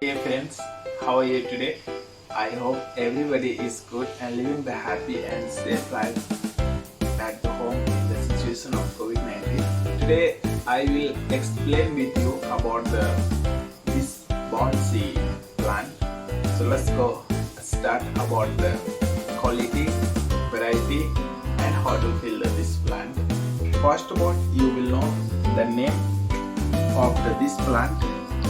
Hey friends, how are you today? I hope everybody is good and living the happy and safe life at the home in the situation of COVID-19. Today I will explain with you about the this bonsai plant. So let's go start about the quality, variety and how to fill this plant. First of all, you will know the name of the, this plant.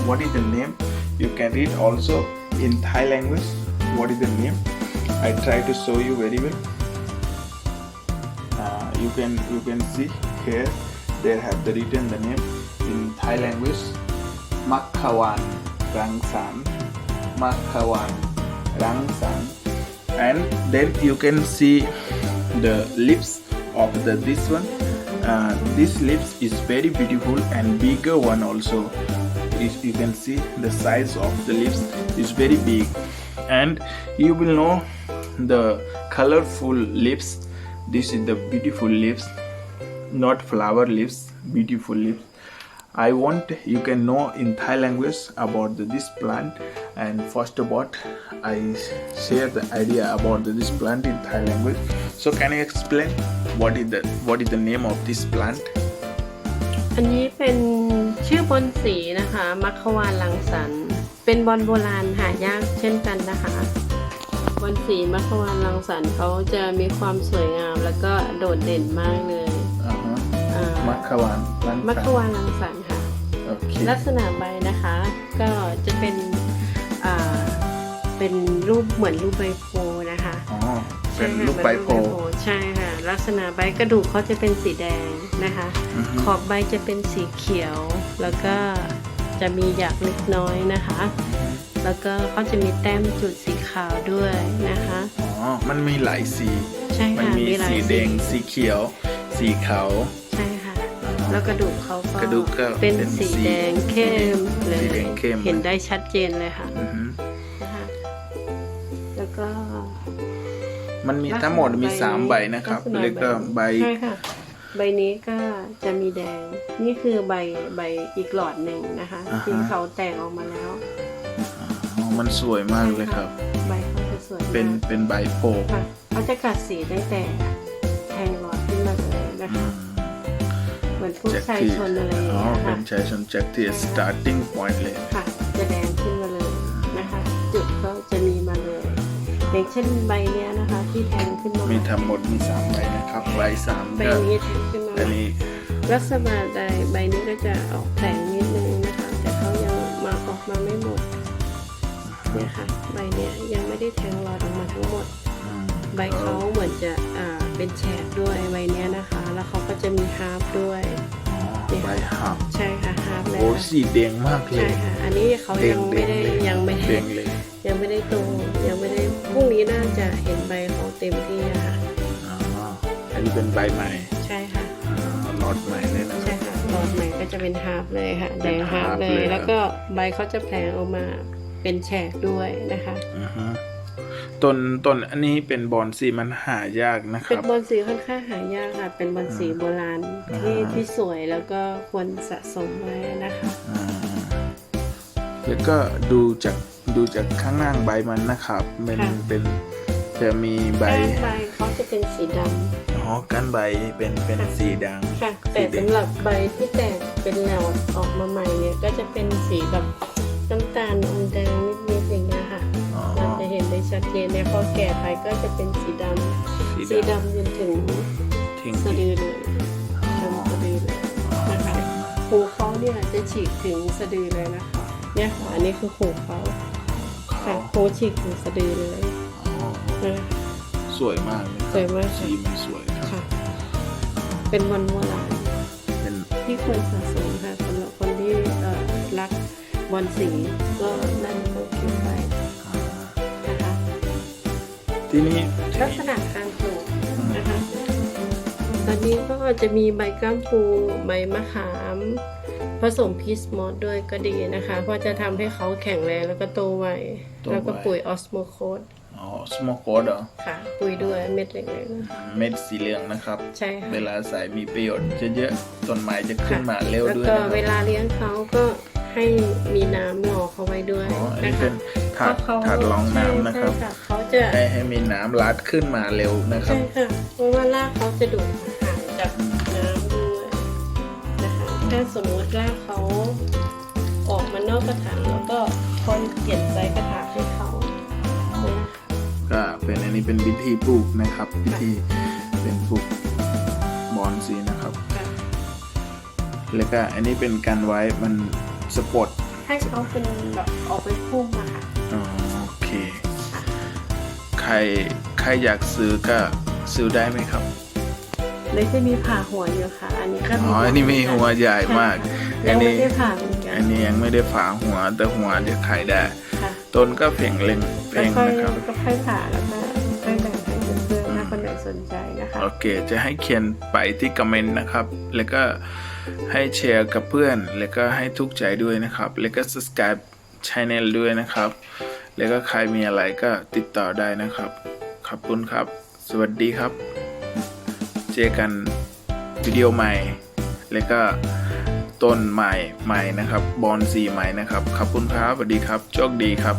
What is the name? You can read also in Thai language. What is the name? I try to show you very well. Uh, you can you can see here they have the written the name in Thai language. Makhawan Rangsan. Makhawan Rangsan. And then you can see the lips of the this one. Uh, this lips is very beautiful and bigger one also if you can see the size of the lips is very big and you will know the colorful lips this is the beautiful lips not flower lips beautiful lips i want you can know in thai language about the, this plant and first of all i share the idea about the, this plant in thai language so can you explain what is the what is the name of this plant อันนี้เป็น ชื่อบอลสีนะคะมัคควานลังสรรค์เป็นบอลโบราณหายากเช่นกันนะคะบอลสีมัคควานลังสรรค์เขาจะมีความสวยงามแล้วก็โดดเด่นมากเลย uh-huh. อ่ามัคควานลังมัคสัคนวานลังสรรค์ค่ะ โอเคลักษณะใบนะคะก็จะเป็นอ่าเป็นรูปเหมือนรูปใบโพธิ์นะคะอ๋อ เป็นช่ค่ะลูกใบโพเป็นรูปใช่ค่ะ ลักษณะใบกระดูกเขาจะเป็นสีแดงนะคะอือฮึขอบใบจะเป็นสีเขียว แล้วก็จะมีหยักเล็กน้อยนะคะ แล้วก็เขาจะมีแต้มจุดสีขาวด้วยนะคะ อ๋อ มันมีหลายสี ใช่มันค่ะมีหลายสีแดง สีเขียว สีขาว ใช่ค่ะ แล้วกระดูกเขาก็กระดูกก็เป็นเป็นสีสีแดงเข้มเลยสีแดงเข้มเห็นได้ชัดเจนเลยค่ะอือฮึนะคะ มันมีทั้งหมดมีสามใบนะครับลักษณะแล้วก็ใบ ใช่ค่ะ ใบนี้ก็จะมีแดง นี่คือใบใบอีกหลอดหนึ่งนะคะอ่าฮะ ที่เขาแตกออกมาแล้วอ๋อมันสวยมากเลยครับ ใบเขาจะสวยมากเป็นเป็นใบโพธิ์ค่ะเขาจะกัดสีตั้งแต่แทงหลอดขึ้นมาเลยนะอืคะ มเหมือนพวกจากชายที่ชนอะไรอย่างอ๋อเงี้ยเป็ค่ะนชายชนจากที่ starting point เลย ค่ะ จะแดงขึ้น อย่างเช่นใบเนี้ยนะคะ ที่แทงขึ้นมามีมีทั้งหมดมีสามใบนะครับใบสามใบก็นี้แทงขึ้นมาอันนี้ลักษณะใดใบนี้ก็จะออกแผลงนิดนึงนะคะ แต่เขายังมาออกมาไม่หมดเนี่ยค่ะใบเนี้ยยังไม่ได้แทงหลอดออกมาทั้งหมด อืมใบเขาเหมือนจะอ่าเป็นแฉกด้วยใบเนี้ยนะคะ แล้วเขาก็จะมีฮาร์ปด้วย อ๋อใบหักใช่ค่ะฮาร์ปเลยโอ้ค่ะสีแดงมากเลใช่ยค่ะ อันนี้เขายังไม่ได้แดงๆเลยยังไม่แดได้งเลยยังไม่ได้โตยังไม่ได้ พรุ่งนี้น่าจะเห็นใบเขาเต็มที่อะค่ะ อ๋อ อันนี้เป็นใบใหม่ใช่ค่ะอ่าหลอดใหม่เลยนะคใช่รับ ค่ะหลอดใหม่ก็จะเป็นฮาร์ปเลยค่ะแดงฮาร์ปเลฮาร์ปเลยยแล้วก็ใบเขาจะแผลงออกมาเป็นแฉกด้วยนะคะอือฮึต้นต้นอันนี้เป็นบอนสีมันหายากนะคเป็นรับบอลสีค่อนข้างหายากค่ะ เป็นบอลสีโบราณที่อ่า ที่สวยแล้วก็ควรสะสมไว้นะคะ อ่าแล้วก็ดูจาก ดูจากข้างล่างใบมันนะครับเป็นเป็นจะมีใบก้านใบเขาจะเป็นสีดำอ๋อก้านใบเป็นเป็นสีด่างค่ะสีแต่แดงสำหรับใบที่แตกเป็นแนวออกมาใหม่เนี่ยก็จะเป็นสีแบบน้ำตาลอมแดงนิดๆอย่างเงี้ยค่ะอ๋อมันจะเห็นได้ชัดเจนในพอแก่ไปก็จะเป็นสีดำสีสีดำดำจนถึงทิ้งสะดือเลยจนสะดือเลยนะคะหูเขาเนี่ยจะฉีกถึงสะดือเลยนะคะเนี่ยค่ะอันนี้คือหูเขาขา ค่ะวหูฉีกถึงสะดือเลยอ๋อนะคะสวยมากเลยครับสวยมากสีมันสวยครับค่ะ เป็นวันโบราณเป็นที่ควรสะสมค่ะสำหรับคนที่เอ่อรักบอลสีก็นั่นก็เก็บไว้อ่านะคะทีนี้ลักษณะการปลูกนะคะ ตอนนี้ก็จะมีใบก้ามปูใบมะขาม ผสมพีสมอสด้วยก็ดีนะคะ เพราะจะทำให้เขาแข็งแรงแล้วก็โตไวแล้วก็ปุ๋ยออสโมโคสออ๋อ smoke o a t เหรอค่ะ ปุยด้วยเม็ดเล็กๆนะคะเม็ดสีเหลืองนะครับใช่ค่ะ เวลาใส่มีประโยชน์เยอะๆต้นไม้จะขึ้นมาเร็วแล้วด้วยก็นะคเวรับลาเลี้ยงเขาก็ให้มีน้ำหล่อเขาไว้ด้วยอ๋ออันนี้นะเป็คะนถาดเพระเขถาดรองน้ำนะครับ ใช่เขาจะให้ให้มีน้ำลัดขึ้นมาเร็วนะครับใช่ค่ะเพราะว่ารากเขาจะดูดอาหารจากน้ำด้วยนะคะถ้าสมมติรากเขาออกมานอกกระถางแล้วก็คนเปลี่ยนไซส์กระถางให้เขานะคะก็เป็นอันนี้เป็นวิธีปลูกนะครับวิธีเป็นปลูกบอนซีนะครับค่ะแล้วก็อันนี้เป็นการไว้มันสปอตให้เขาเป็นแบบออกไปพุ่มอะค่ะอ๋อโอเค ใครใครอยากซื้อก็ซื้อได้ไหมครับ เลยจะมีผ่าหัวอยู่ค่ะ อันนี้ก็อ๋ออันนี้มีหัวใหญ่มากยัอังนไม่นี้ได้ผ่าเหมือนกัอันนนี้ยังไม่ได้ฝาหัวแต่หัวจะขายได้ค่ะต้นก็เพ่งเล็งแล้เพ่วงค่อยนะครับก็ค่อยผ่าแล้วก็ค่อยแบ่งให้เพื่อนๆถ้าคนไหนสนใจนะคะโอเค จะให้เขียนไปที่คอมเมนต์นะครับ แล้วก็ให้แชร์กับเพื่อน แล้วก็ให้ทุกใจด้วยนะครับ แล้วก็ subscribe channel ด้วยนะครับ แล้วก็ใครมีอะไรก็ติดต่อได้นะครับขอบคุณครับ สวัสดีครับ เจอกันวิดีโอใหม่ แล้วก็ต้นใหม่ใหม่นะครับ บอลสีใหม่นะครับขอบคุณครับสวัสดีครับโชคดีครับ